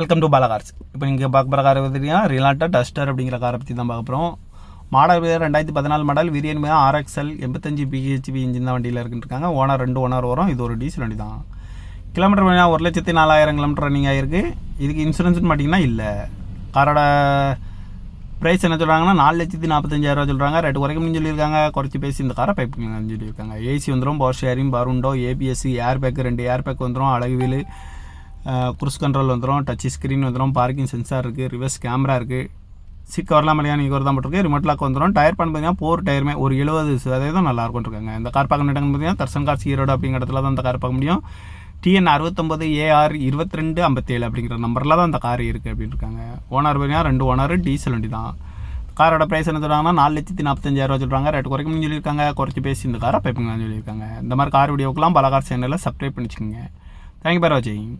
Welcome to Bala cars இப்போ நீங்கள் பார்க்க போகிற காரை பார்த்தீங்கன்னா ரிலாட்டா டஸ்டர் அப்படிங்கிற காரை பற்றி தான் பார்க்க போகிறோம் மாடல் பேர் ரெண்டாயிரத்தி பதினாலு மாடல் விரியன் மேலே ஆர்எக்ஸ்எல் எண்பத்தஞ்சு பிஹெச்பி இன்ஜின் தான் வண்டியில் இருக்குன்ட்ருக்காங்க ஓனர் ரெண்டு ஓனர் வரும். இது ஒரு டீசல் வண்டி தான். கிலோமீட்டர் பார்த்தீங்கன்னா ஒரு லட்சத்தி நாலாயிரம் கிலோமீட்டர் ரன்னிங் ஆகிருக்கு இதுக்கு இன்சூரன்ஸ்னு பார்த்தீங்கன்னா இல்லை. காரோட ப்ரைஸ் என்ன சொல்கிறாங்கன்னா நாலு லட்சத்தி நாற்பத்தஞ்சாயிரரூவா சொல்கிறாங்க ரெண்டு குறைக்கணும்னு சொல்லியிருக்காங்க. குறைச்சி பேசி இந்த காரை பைப் சொல்லியிருக்காங்க. ஏசி வந்துடும் பவர் ஷேரிங் பருண்டோ ஏபிஎஸ்சி ஏர் பேக் ரெண்டு ஏர் பேக் வந்துடும் அழகு வீலு குரூஸ் கண்ட்ரோல் வந்துடும் டச் ஸ்க்ரீன் வந்துடும் பார்க்கிங் சென்சார் இருக்குது ரிவர்ஸ் கேமரா இருக்குது சீட் கவர்லாம் மலையான இவர் தான் போட்டிருக்கு. ரிமோட் லாக் வந்துடும் டயர் பண்ண பார்த்தீங்கன்னா போர் டயருமே ஒரு எழுபது சதவீதம் நல்லா இருக்கும் இருக்காங்க இந்த கார் பார்க்க இடம்னு பார்த்தீங்கன்னா தர்சன் கார் ஈரோடு அப்படிங்கிற இடத்துல தான் இந்த கார் பார்க்க முடியும். டிஎன் அறுபத்தொம்பது ஏஆர் இருபத்தி ரெண்டு ஐம்பத்தேழு அப்படிங்கிற நம்பரில் தான் இந்த கார் இருக்குது அப்படின்னு இருக்காங்க. ஓனர் பார்த்தீங்கன்னா ரெண்டு ஓனர் டீசல் வண்டி தான். காரோட ப்ரைஸ் என்ன சொல்கிறாங்கன்னா நாலு லட்சத்தி நாற்பத்தஞ்சாயிரம் சொல்கிறாங்க ரேட் குறைக்கணும்னு சொல்லியிருக்காங்க. குறைச்சி பேசி இந்த காரை பைப்புங்கன்னு சொல்லியிருக்காங்க. இந்த மாதிரி கார் வீடியோக்கெல்லாம் பல கார் சேனலில் சப்ஸ்கிரைப் பண்ணிச்சுக்கோங்க. தேங்க்யூ பார் வாட்சிங்